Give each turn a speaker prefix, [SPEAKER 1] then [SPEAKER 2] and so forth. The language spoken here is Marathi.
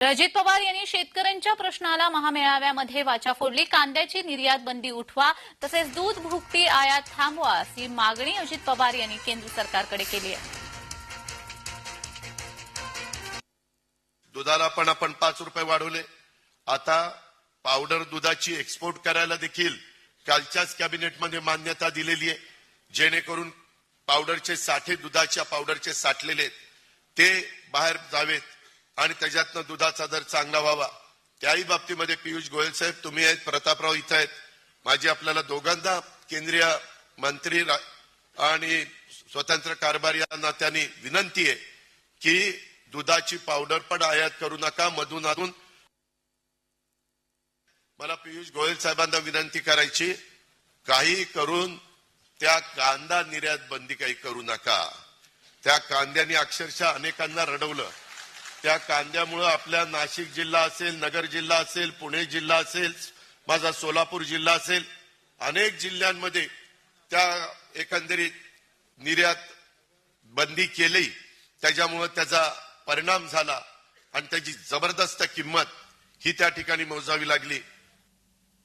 [SPEAKER 1] अजित पवार यांनी शेतकऱ्यांच्या प्रश्नाला महामेळाव्यामध्ये वाचा फोडली. कांद्याची निर्यात बंदी उठवा तसेच दूध भुकटी आयात थांबवा अशी मागणी अजित पवार यांनी केंद्र सरकारकडे केली आहे.
[SPEAKER 2] दुधाला पण आपण पाच रुपये वाढवले. आता पावडर दुधाची एक्सपोर्ट करायला देखील कालच्याच कॅबिनेटमध्ये मान्यता दिलेली आहे. जेणेकरून पावडरचे साठे दुधाच्या पावडरचे साठलेले ते बाहेर जावेत. आणि त्याच्यातनं दुधाचा दर चांगला व्हावा. त्याही बाबतीमध्ये पियुष गोयल साहेब तुम्ही आहेत प्रतापराव इथं आहेत. माझी आपल्याला दोघांना केंद्रीय मंत्री आणि स्वतंत्र कारभार या नात्याने विनंती आहे की दुधाची पावडर पण आयात करू नका मधून अधून मला पियुष गोयल साहेबांना विनंती करायची काही करून त्या कांदा निर्यात बंदी काही करू नका. त्या कांद्याने अक्षरशः अनेकांना रडवलं. त्या कांद्यामुळं आपल्या नाशिक जिल्हा असेल नगर जिल्हा असेल पुणे जिल्हा असेल माझा सोलापूर जिल्हा असेल अनेक जिल्ह्यांमध्ये त्या एकंदरीत निर्यात बंदी केली. त्याच्यामुळं त्याचा परिणाम झाला आणि त्याची जबरदस्त किंमत ही त्या ठिकाणी मोजावी लागली.